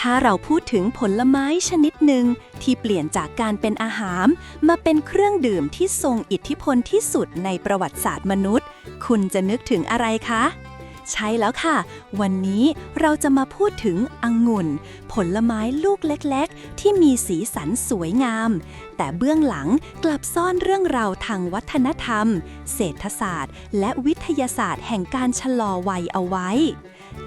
ถ้าเราพูดถึงผลไม้ชนิดหนึ่งที่เปลี่ยนจากการเป็นอาหาร มาเป็นเครื่องดื่มที่ทรงอิทธิพลที่สุดในประวัติศาสตร์มนุษย์ คุณจะนึกถึงอะไรคะ ใช่แล้วค่ะ วันนี้เราจะมาพูดถึงองุ่น ผลไม้ลูกเล็กๆ ที่มีสีสันสวยงาม แต่เบื้องหลังกลับซ่อนเรื่องราวทางวัฒนธรรม เศรษฐศาสตร์ และวิทยาศาสตร์แห่งการชะลอวัยเอาไว้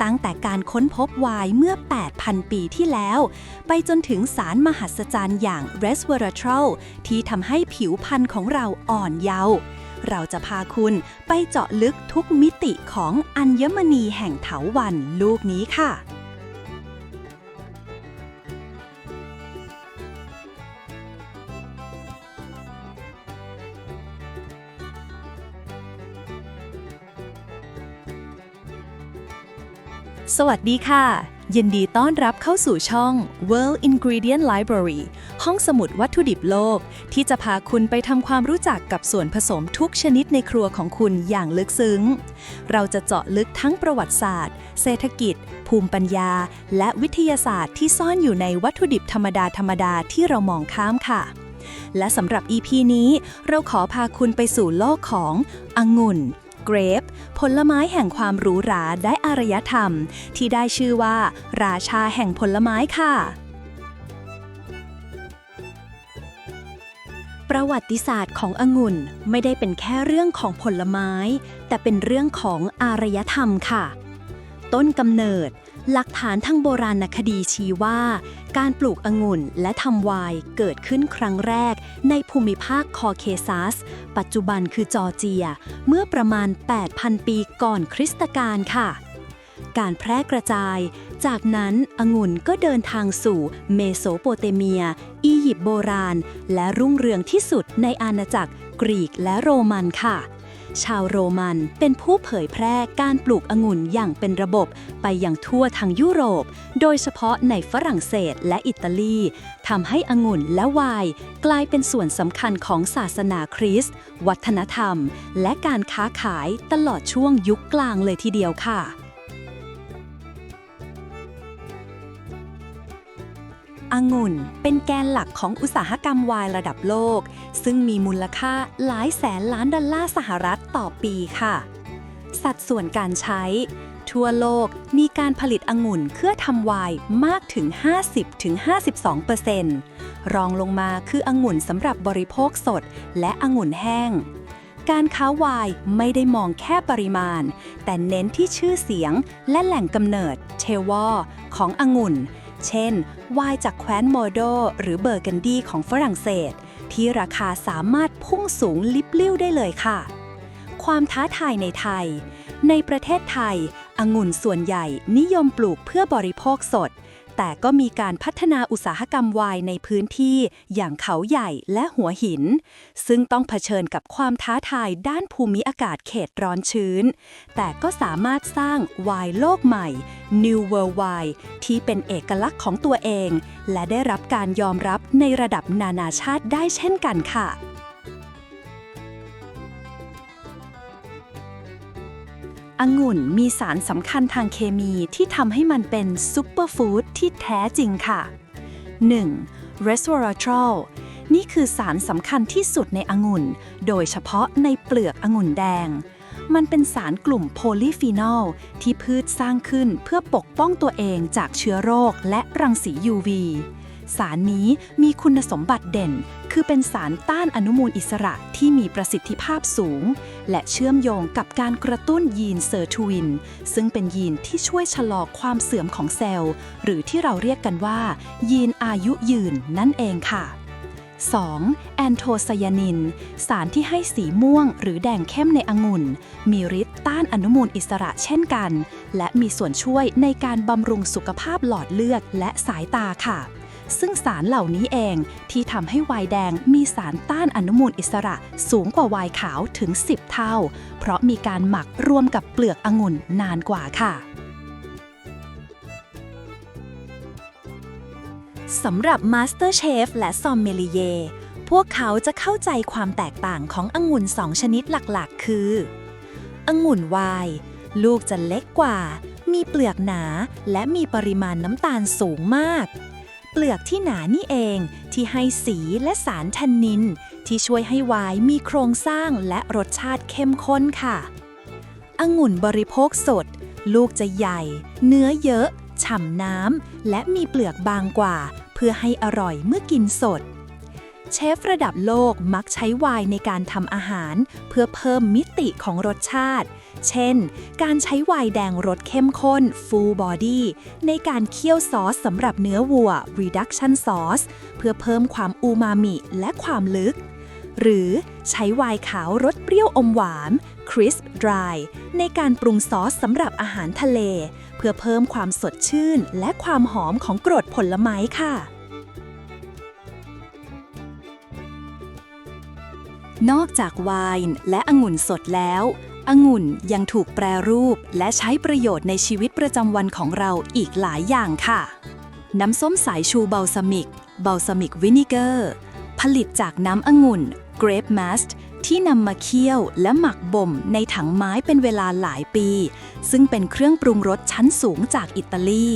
ตั้งแต่การค้นพบไวน์เมื่อ 8,000 ปีที่แล้ว ไปจนถึงสารมหัศจรรย์อย่าง resveratrol ที่ทำให้ผิวพรรณของเราอ่อนเยาว์เราจะพาคุณไปเจาะลึกทุกมิติของอัญมณีแห่งเถาวันลูกนี้ค่ะ สวัสดีค่ะ ยินดีต้อนรับเข้าสู่ช่อง World Ingredient Library ห้องสมุดวัตถุดิบโลก ที่จะพาคุณไปทำความรู้จักกับส่วนผสมทุกชนิดในครัวของคุณอย่างลึกซึ้ง เราจะเจาะลึกทั้งประวัติศาสตร์ เศรษฐกิจ ภูมิปัญญา และวิทยาศาสตร์ที่ซ่อนอยู่ในวัตถุดิบธรรมดาธรรมดาที่เรามองข้ามค่ะและสำหรับ EP นี้ เราขอพาคุณไปสู่โลกขององุ่น เกรปผลไม้แห่งความหรูหราได้อารยธรรม ที่ได้ชื่อว่า ราชาแห่งผลไม้ค่ะ ประวัติศาสตร์ขององุ่นไม่ได้เป็นแค่เรื่องของผลไม้ แต่เป็นเรื่องของอารยธรรมค่ะ ต้นกำเนิด หลักฐานทางโบราณคดีชี้ว่า การปลูกองุ่นและทำไวน์เกิดขึ้นครั้งแรก ในภูมิภาคคอเคซัส ปัจจุบันคือจอร์เจีย เมื่อประมาณ 8,000 ปีก่อนคริสตกาลค่ะ การแพร่กระจาย จากนั้นองุ่นก็เดินทางสู่เมโสโปเตเมีย อียิปต์โบราณ และรุ่งเรืองที่สุดในอาณาจักรกรีกและโรมันค่ะ ชาวโรมันเป็นผู้เผยแพร่การปลูกองุ่นอย่างเป็นระบบไปอย่างทั่วทั้งยุโรป โดยเฉพาะในฝรั่งเศสและอิตาลีทำให้องุ่นและไวน์กลายเป็นส่วนสำคัญของศาสนาคริสต์วัฒนธรรม และการค้าขายตลอดช่วงยุคกลางเลยทีเดียวค่ะ องุ่น เป็นแกนหลักของอุตสาหกรรมไวน์ระดับโลก ซึ่งมีมูลค่าหลายแสนล้านดอลลาร์สหรัฐต่อปีค่ะ สัดส่วนการใช้ ทั่วโลกมีการผลิตองุ่นเพื่อทำไวน์มากถึง 50-52%รองลงมาคือองุ่นสำหรับบริโภคสดและองุ่นแห้งการค้าไวน์ไม่ได้มองแค่ปริมาณ แต่เน้นที่ชื่อเสียงและแหล่งกำเนิดเทวอขององุ่น เช่นไวน์จากแคว้นโมโด หรือเบอร์กันดีของฝรั่งเศส ที่ราคาสามารถพุ่งสูงลิบลิ่วได้เลยค่ะ ความท้าทายในไทย ในประเทศไทยองุ่นส่วนใหญ่นิยมปลูกเพื่อบริโภคสด แต่ก็มีการพัฒนาอุตสาหกรรมไวน์ในพื้นที่อย่างเขาใหญ่และหัวหิน ซึ่งต้องเผชิญกับความท้าทายด้านภูมิอากาศเขตร้อนชื้น แต่ก็สามารถสร้างไวน์โลกใหม่ New World Wine ที่เป็นเอกลักษณ์ของตัวเอง และได้รับการยอมรับในระดับนานาชาติได้เช่นกันค่ะ องุ่นมีสารสำคัญทางเคมีที่ทำให้มันเป็นซูเปอร์ฟู้ดที่แท้จริงค่ะ 1. resveratrol นี่คือสารสำคัญที่สุดในองุ่น โดยเฉพาะในเปลือกองุ่นแดง มันเป็นสารกลุ่มโพลีฟีนอล ที่พืชสร้างขึ้นเพื่อปกป้องตัวเองจากเชื้อโรคและรังสี UV สารนี้มีคุณสมบัติเด่น คือเป็นสารต้านอนุมูลอิสระที่มีประสิทธิภาพสูง และเชื่อมโยงกับการกระตุ้นยีนเซอร์ทูวิน ซึ่งเป็นยีนที่ช่วยชะลอความเสื่อมของเซลล์ หรือที่เราเรียกกันว่า ยีนอายุยืนนั่นเองค่ะ 2. แอนโทไซยานิน สารที่ให้สีม่วงหรือแดงเข้มในองุ่น มีฤทธิ์ต้านอนุมูลอิสระเช่นกัน และมีส่วนช่วยในการบำรุงสุขภาพหลอดเลือดและสายตาค่ะ ซึ่งสารเหล่านี้เองที่ทำให้ไวน์แดงมีสารต้านอนุมูลอิสระสูงกว่าไวน์ขาวถึง 10 เท่า เพราะมีการหมักรวมกับเปลือกองุ่นนานกว่าค่ะสำหรับ Master Chef และ Sommelier พวกเขาจะเข้าใจความแตกต่างขององุ่นสองชนิดหลักๆ คือองุ่นวน์ลูกจะเล็กกว่า มีเปลือกหนา และมีปริมาณน้ำตาลสูงมาก เปลือกที่หนานี่เอง ที่ให้สีและสารแทนนิน ที่ช่วยให้ไวน์มีโครงสร้างและรสชาติเข้มข้นค่ะ องุ่นบริโภคสด ลูกจะใหญ่ เนื้อเยอะ ฉ่ำน้ำ และมีเปลือกบางกว่า เพื่อให้อร่อยเมื่อกินสด เชฟระดับโลกมักใช้ไวน์ในการทำอาหาร เพื่อเพิ่มมิติของรสชาติ เช่น การใช้ไวน์แดงรสเข้มข้น Full Body ในการเคี่ยวซอสสำหรับเนื้อวัว Reduction Sauce เพื่อเพิ่มความอูมามิและความลึก หรือใช้ไวน์ขาวรสเปรี้ยวอมหวาน Crisp Dry ในการปรุงซอสสำหรับอาหารทะเล เพื่อเพิ่มความสดชื่น และความหอมของกรดผลไม้ค่ะนอกจากไวน์และองุ่นสดแล้ว องุ่นยังถูกแปรรูปและใช้ประโยชน์ในชีวิตประจำวันของเราอีกหลายอย่างค่ะ น้ำส้มสายชูเบลซามิกเบลซามิกวินิเกอร์ ผลิตจากน้ำองุ่น Grape Mast ที่นำมาเคี่ยวและหมักบ่มในถังไม้เป็นเวลาหลายปี ซึ่งเป็นเครื่องปรุงรสชั้นสูงจากอิตาลี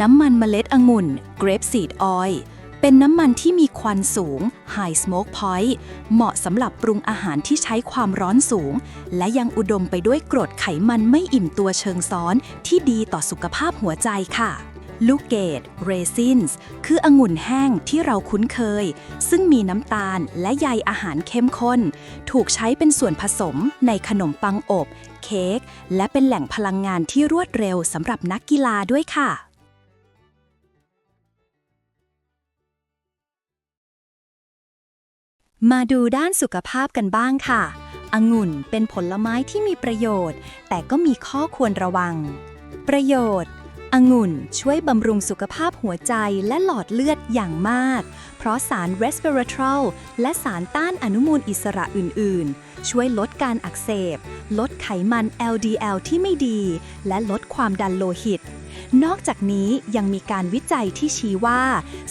น้ำมันเมล็ดองุ่น Grape Seed Oil เป็นน้ำมันที่มีควันสูง High Smoke Point เหมาะสำหรับปรุงอาหารที่ใช้ความร้อนสูง และยังอุดมไปด้วยกรดไขมันไม่อิ่มตัวเชิงซ้อน ที่ดีต่อสุขภาพหัวใจค่ะลูกเกดเรซินส์คือองุ่นแห้งที่เราคุ้นเคย ซึ่งมีน้ำตาลและใยอาหารเข้มข้น ถูกใช้เป็นส่วนผสมในขนมปังอบ เค้ก และเป็นแหล่งพลังงานที่รวดเร็วสำหรับนักกีฬาด้วยค่ะ มาดูด้านสุขภาพกันบ้างค่ะ องุ่นเป็นผลไม้ที่มีประโยชน์ แต่ก็มีข้อควรระวัง ประโยชน์ องุ่นช่วยบำรุงสุขภาพหัวใจและหลอดเลือดอย่างมาก ราะสาร resveratrol และสารต้านอนุมูลอิสระอื่น ๆ ช่วยลดการอักเสบ ลดไขมัน LDL ที่ไม่ดี และลดความดันโลหิต นอกจากนี้ยังมีการวิจัยที่ชี้ว่า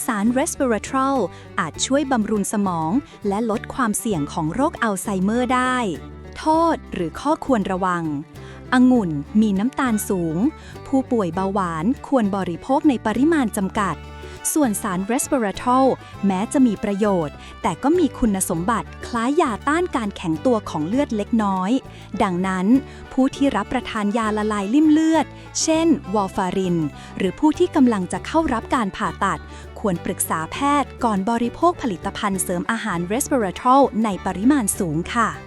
สาร resveratrol อาจช่วยบำรุงสมอง และลดความเสี่ยงของโรคอัลไซเมอร์ได้ โทษหรือข้อควรระวังองุ่นมีน้ำตาลสูง ผู้ป่วยเบาหวานควรบริโภคในปริมาณจำกัด ส่วนสาร resveratrol แม้จะมีประโยชน์ แต่ก็มีคุณสมบัติคล้ายยาต้านการแข็งตัวของเลือดเล็กน้อย ดังนั้น ผู้ที่รับประทานยาละลายลิ่มเลือด เช่น วอลฟาริน หรือผู้ที่กำลังจะเข้ารับการผ่าตัด ควรปรึกษาแพทย์ก่อนบริโภคผลิตภัณฑ์เสริมอาหาร resveratrol ในปริมาณสูงค่ะ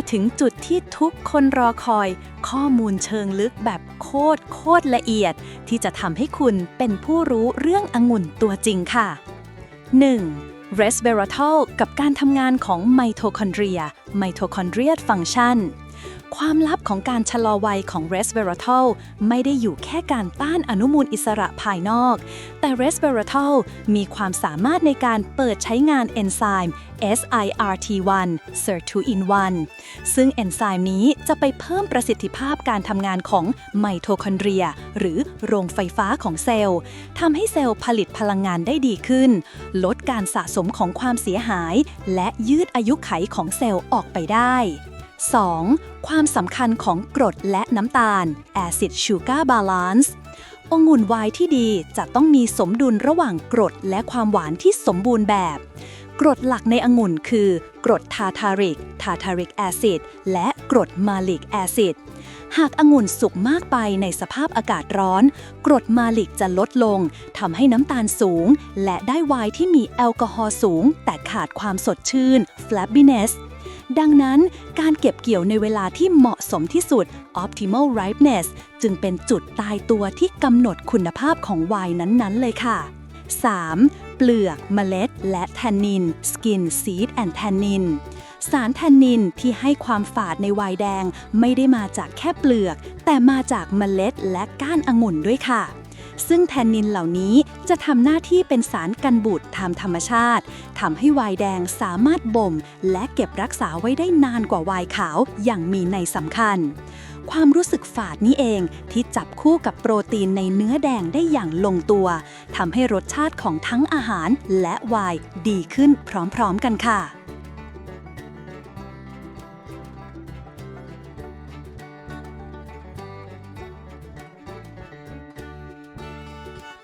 มาถึงจุดที่ทุกคนรอคอย ข้อมูลเชิงลึกแบบโคตรโคตรละเอียด ที่จะทำให้คุณเป็นผู้รู้เรื่ององุ่นตัวจริงค่ะ 1. resveratrol กับการทำงานของไมโทคอนเดรีย ไมโทคอนเดรียฟังชัน ความลับของการชะลอวัยของ resveratrol ไม่ได้อยู่แค่การต้านอนุมูลอิสระภายนอก แต่ resveratrol มีความสามารถในการเปิดใช้งานเอนไซม์ SIRT1 SIRT2-in-1 ซึ่งเอนไซม์นี้จะไปเพิ่มประสิทธิภาพการทำงานของไมโทคอนเดรีย หรือโรงไฟฟ้าของเซลล์ทำให้เซลล์ผลิตพลังงานได้ดีขึ้น ลดการสะสมของความเสียหาย และยืดอายุไขของเซลล์ออกไปได้ 2. ความสำคัญของกรดและน้ำตาล acid sugar balance องุ่นไวน์ที่ดีจะต้องมีสมดุลระหว่างกรดและความหวานที่สมบูรณ์แบบ กรดหลักในองุ่นคือ กรดทาทาริก ทาทาริกแอซิด และกรดมาลิกแอซิด หากองุ่นสุกมากไปในสภาพอากาศร้อน กรดมาลิกจะลดลง ทำให้น้ำตาลสูง และได้ไวน์ที่มีแอลกอฮอล์สูง แต่ขาดความสดชื่น flabbiness ดังนั้นการเก็บเกี่ยวในเวลาที่เหมาะสมที่สุด optimal ripeness จึงเป็นจุดตายตัวที่กำหนดคุณภาพของไวน์นั้นๆ เลยค่ะ 3. เปลือกเมล็ด และแทนนิน skin seed and tannin สารแทนนินที่ให้ความฝาดในไวน์แดง ไม่ได้มาจากแค่เปลือก แต่มาจากเมล็ดและก้านองุ่นด้วยค่ะ ซึ่งแทนนินเหล่านี้จะทำหน้าที่เป็นสารกันบูดตามธรรมชาติทำให้ไวน์แดงสามารถบ่ม และเก็บรักษาไว้ได้นานกว่าไวน์ขาวอย่างมีในสำคัญ ความรู้สึกฝาดนี้เองที่จับคู่กับโปรตีนในเนื้อแดงได้อย่างลงตัวทำให้รสชาติของทั้งอาหารและไวน์ดีขึ้นพร้อมๆกันค่ะ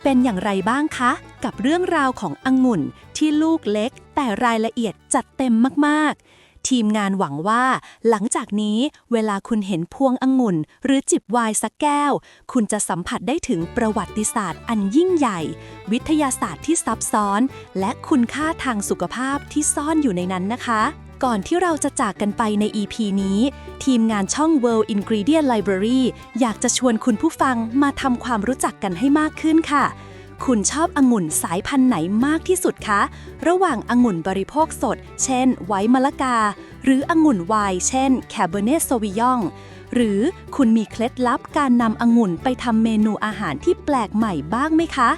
เป็นอย่างไรบ้างคะ กับเรื่องราวของอังุ่นที่ลูกเล็ก แต่รายละเอียดจัดเต็มมากๆ ทีมงานหวังว่า หลังจากนี้เวลาคุณเห็นพวงองุ่น หรือจิบไวน์สักแก้ว คุณจะสัมผัสได้ถึงประวัติศาสตร์อันยิ่งใหญ่ วิทยาศาสตร์ที่ซับซ้อน และคุณค่าทางสุขภาพที่ซ่อนอยู่ในนั้นนะคะ ก่อนที่เราจะจากกันไปใน EP นี้ ทีมงานช่อง World Ingredient Library อยากจะชวนคุณผู้ฟังมาทำความรู้จักกันให้มากขึ้นค่ะ คุณชอบองุ่นสายพันธุ์ไหนมากที่สุดคะ ระหว่างองุ่นบริโภคสด เช่น ไวมะละกา หรือองุ่นไวน์เช่น Cabernet Sauvignon หรือคุณมีเคล็ดลับการนำองุ่นไปทำเมนูอาหารที่แปลกใหม่บ้างไหมคะ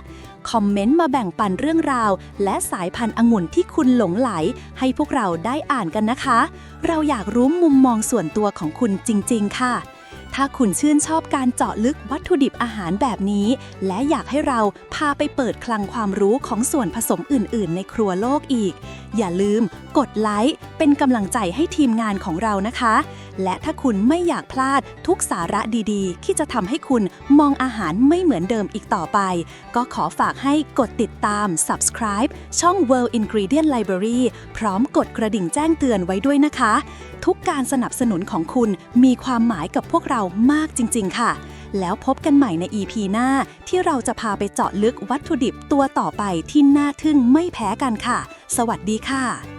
คอมเมนต์มาแบ่งปันเรื่องราว และสายพันธุ์องุ่นที่คุณหลงไหล ให้พวกเราได้อ่านกันนะคะ เราอยากรู้มุมมองส่วนตัวของคุณจริง ๆ ค่ะ ถ้าคุณชื่นชอบการเจาะลึกวัตถุดิบอาหารแบบนี้ และอยากให้เราพาไปเปิดคลังความรู้ของส่วนผสมอื่น ๆ ในครัวโลกอีก อย่าลืม กดไลค์เป็นกำลังใจให้ทีมงานของเรานะคะ และถ้าคุณไม่อยากพลาดทุกสาระดีๆ ที่จะทำให้คุณมองอาหารไม่เหมือนเดิมอีกต่อไป ก็ขอฝากให้กดติดตาม subscribe ช่อง World Ingredient Library พร้อมกดกระดิ่งแจ้งเตือนไว้ด้วยนะคะ ทุกการสนับสนุนของคุณมีความหมายกับพวกเรามากจริง ๆ ค่ะ แล้วพบกันใหม่ใน EP หน้า ที่เราจะพาไปเจาะลึกวัตถุดิบตัวต่อไปที่น่าทึ่งไม่แพ้กันค่ะ สวัสดีค่ะ